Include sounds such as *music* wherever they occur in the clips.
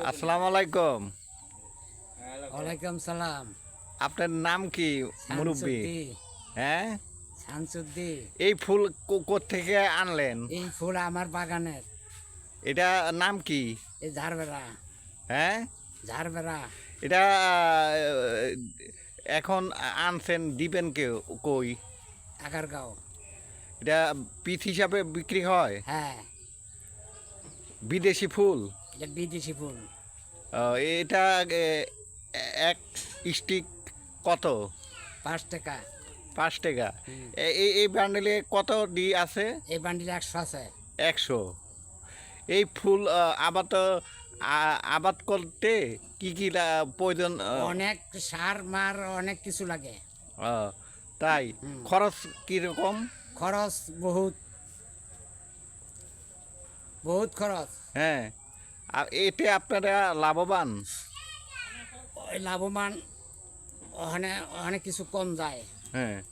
আসসালামু আলাইকুম। ওয়ালাইকুম সালাম। আপনার নাম কি মুরব্বী? হ্যাঁ? শামসুদ্দি এই ফুল থেকে আনলেন? এই ফুল আমার বাগানের। এটা নাম কি? ঝাড়বেড়া। হ্যাঁ? ঝাড়বেড়া। এটা এখন আনছেন দিবেন কে কই? আগারগাঁও। এটা পিস হিসাবে বিক্রি হয়? হ্যাঁ। বিদেশি ফুল? বিদেশি ফুল। এটা এক স্টিক কত? পাঁচ টাকা। পাঁচ টাকা। এই এই বান্ডেলে কত ডি আছে? এই বান্ডিল একশো আছে। একশো। এই ফুল আবাদ আবাদ করতে কি কি প্রয়োজন অনেক সার মার অনেক কিছু লাগে। তাই। খরচ কীরকম? খরচ বহুত। বহুত খরচ। হ্যাঁ। আর এতে আপনারা লাভবান? ওই লাভবান ওখানে অনেক কিছু কম যায়। হ্যাঁ।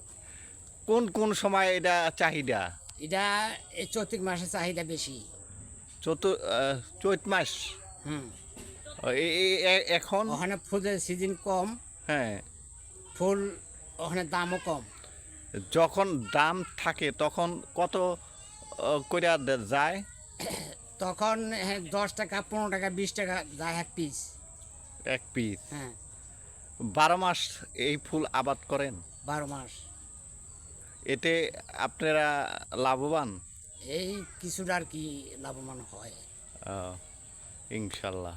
কোন কোন সময় এটা চাহিদা? এটা এই চৈত্রিক মাসে চাহিদা বেশি। চতুর আহ, চৈত মাস? হুম। এখন? ওখানে ফুলের সিজন কম। হ্যাঁ। ফুল ওখানে দামও কম। যখন দাম থাকে তখন কত কইরা যায়? *coughs* তখন দশ টাকা পনেরো টাকা বিশ টাকা যায় এক পিস এক পিস হ্যাঁ। বারো মাস এই ফুল আবাদ করেন? বারো মাস। এতে আপনারা লাভবান? এই কিছুটা আর কি লাভবান হয়। ইনশাল্লাহ।